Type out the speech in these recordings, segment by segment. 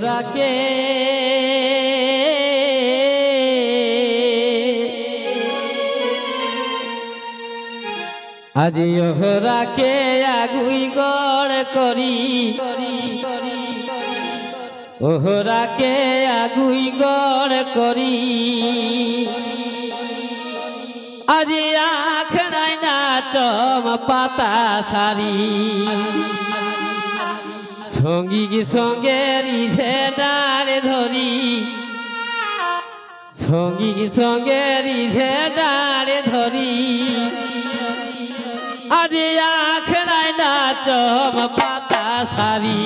ওহরাকে আজি ওহরাকে আগুই গড় করি। ওহরাকে আগুই গড় করি। আজি আখড়াই না চম পাতা সারি। সঙ্গী সঙ্গে রিঝে ডাড়ে ধরি? সঙ্গী সঙ্গে রিঝে ডাড়ে ধরি? আজ আখড়াই না চম পাতা সারি।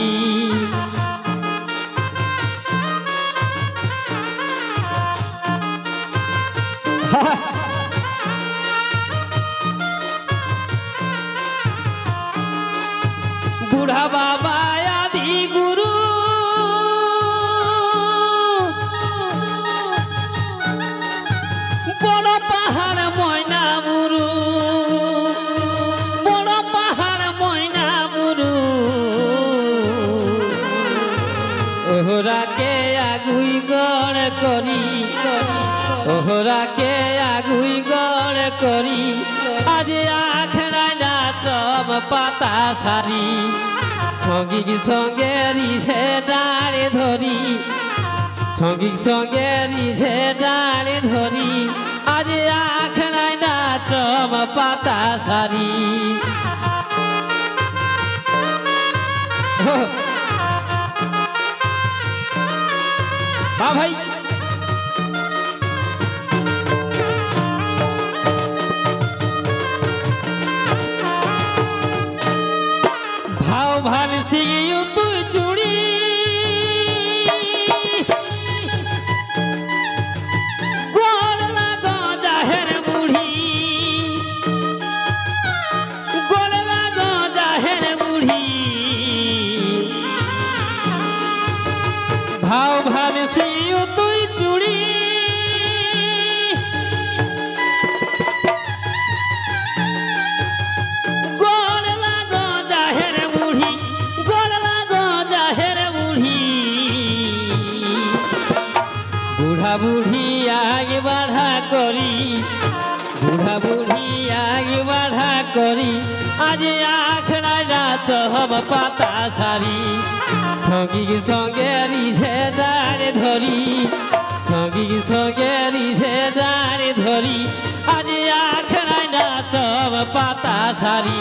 বুড়া বাবা করি। ওহরাকে আগুই গড় করি। আজ আখড়ায় না চম পাতা সারি। সঙ্গীক সঙ্গে রিঝে ডাড়ে ধরি। সঙ্গীক সঙ্গে রিঝে ডাড়ে ধরি। আজ আখড়ায় না চম পাতা সারি। ভাই। 你 বুড়া আগে বাড়া করি, বুড়া বুড়ি আগে বাড়া করি, আজ আখড়ায় নাচ হব পাতা সারি। সঙ্গী সঙ্গে রিঝে ডাড়ে ধরি সঙ্গী সঙ্গে রিঝে ডাড়ে ধরি, আজ আখড়ায় নাচ হব পাতা সারি।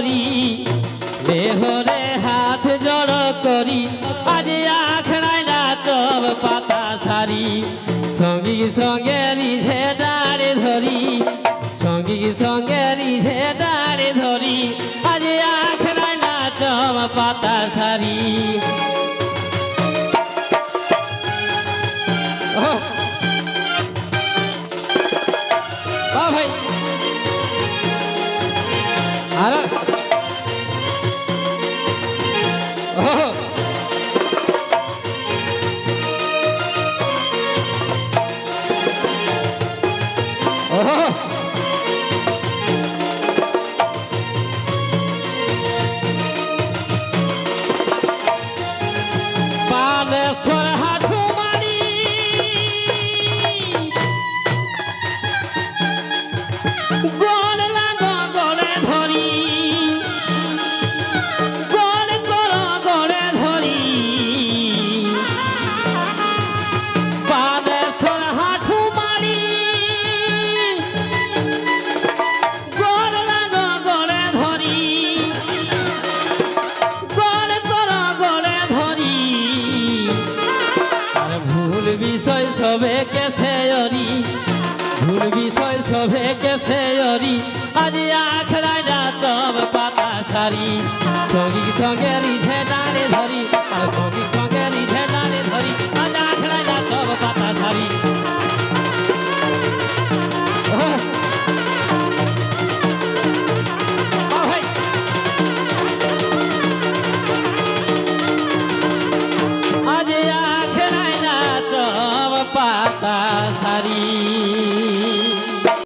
করি। দেহরে হাত জড় করি। আজ আখড়ায় না চব পাতা সারি। সঙ্গী সঙ্গে নিজে ডাড়ে ধরি। সঙ্গী সঙ্গে নিজে ডাড়ে ধরি। আজ আখড়ায় না পাতা সারি। বিষয় সবে কেসে অরি। ভুল বিষয় সবে কেসে অরি। আজ আখড়ায় না চম পাতা সারি। সঙ্গী সঙ্গে রিঝে